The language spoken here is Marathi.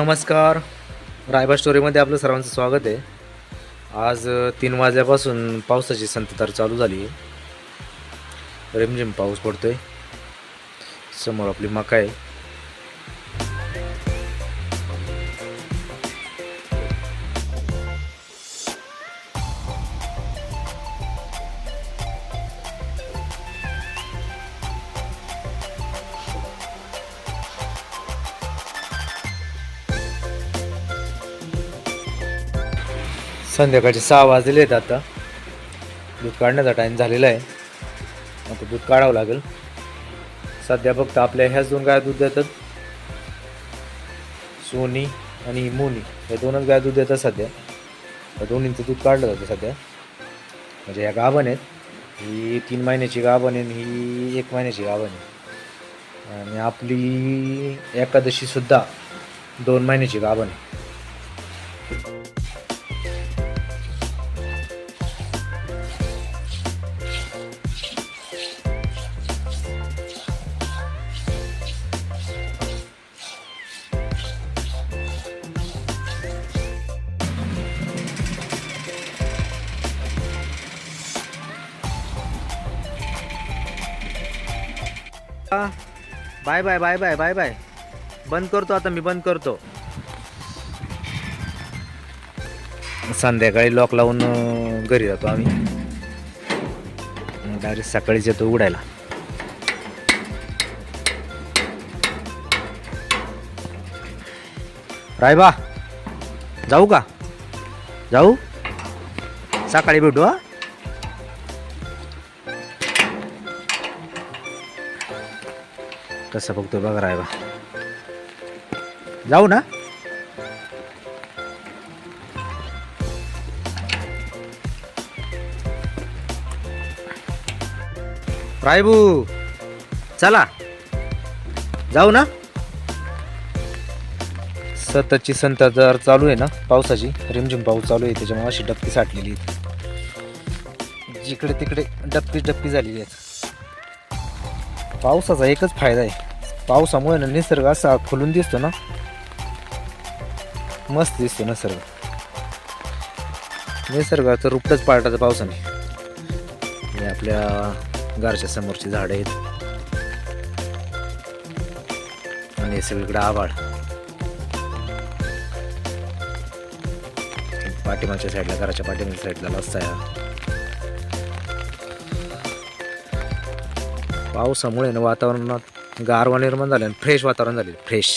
नमस्कार. रायबा स्टोरीमध्ये आपलं सर्वांचं स्वागत आहे. आज तीन वाजल्यापासून पावसाची संततधार चालू झाली आहे. रिमझिम पाऊस पडतोय. समोर आपली मका आहे. संध्याकाळचे सहा वाजलेले आहेत आता. दूध काढण्याचा टाईम झालेला आहे. आता दूध काढावं लागेल. सध्या फक्त आपल्या ह्याच दोन गाय दूध देतात. सोनी आणि मोनी. या दोनच गाय दूध देतात सध्या. या दोन्हींचं दूध काढलं जातं सध्या. म्हणजे ह्या गाभण आहेत. ही तीन महिन्याची गाभण आहे आणि ही एक महिन्याची गाभण आहे. आणि आपली एकादशी सुद्धा दोन महिन्याची गाभण आहे. Bye bye bye bye bye bye. बंद करतो आता मी बंद करतो. संध्याकाळी लॉक लावून घरी जातो आम्ही. डायरेक्ट सकाळीच येतो उघडायला. रायबा जाऊ का? जाऊ? सकाळी भेटू हा? कसं बघतोय बघा रायबा जाऊ ना. रायबू चला. जाऊ ना. सततची संततधार चालू आहे ना पावसाची रिमझिम पाऊस चालू आहे त्याच्यामुळे अशी डबकी साठलेली आहे जिकडे तिकडे डबकी डबकी झालेली आहे पावसाचा एकच फायदा आहे. पावसामुळे ना निसर्ग असा खुलून दिसतो ना. मस्त दिसतो निसर्ग. निसर्गाचं रूपच पाळटाचं पावसाने हे आपल्या घरच्या समोरची झाडं आहेत. आणि हे सगळीकडे आभाळ. पाठीमागच्या साईडला घराच्या पाठीमागच्या साईडला रस्ता आहे पावसामुळे ना वातावरणात गारवा निर्माण झाले आणि फ्रेश वातावरण झाले फ्रेश